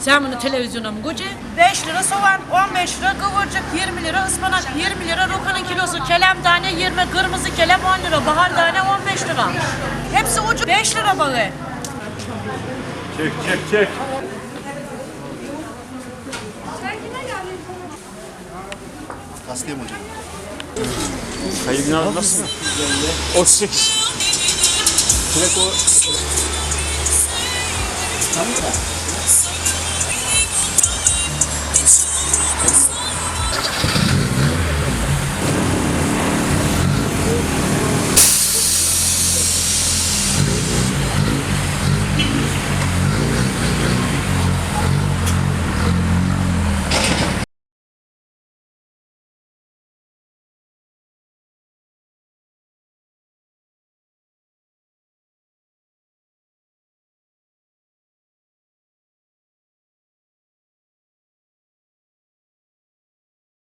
Sen bunu televizyona mı koca? 5 lira soğan, 15 lira kıvırcık, 20 lira ıspanak, 20 lira rokanın kilosu, kelem tane 20, kırmızı kelem 10 lira, bahar tane 15 lira. Hepsi ucuz. 5 lira bağı. Çek çek çek. Hastayım hocam. Günah nasılsın? 38. 直接多，能？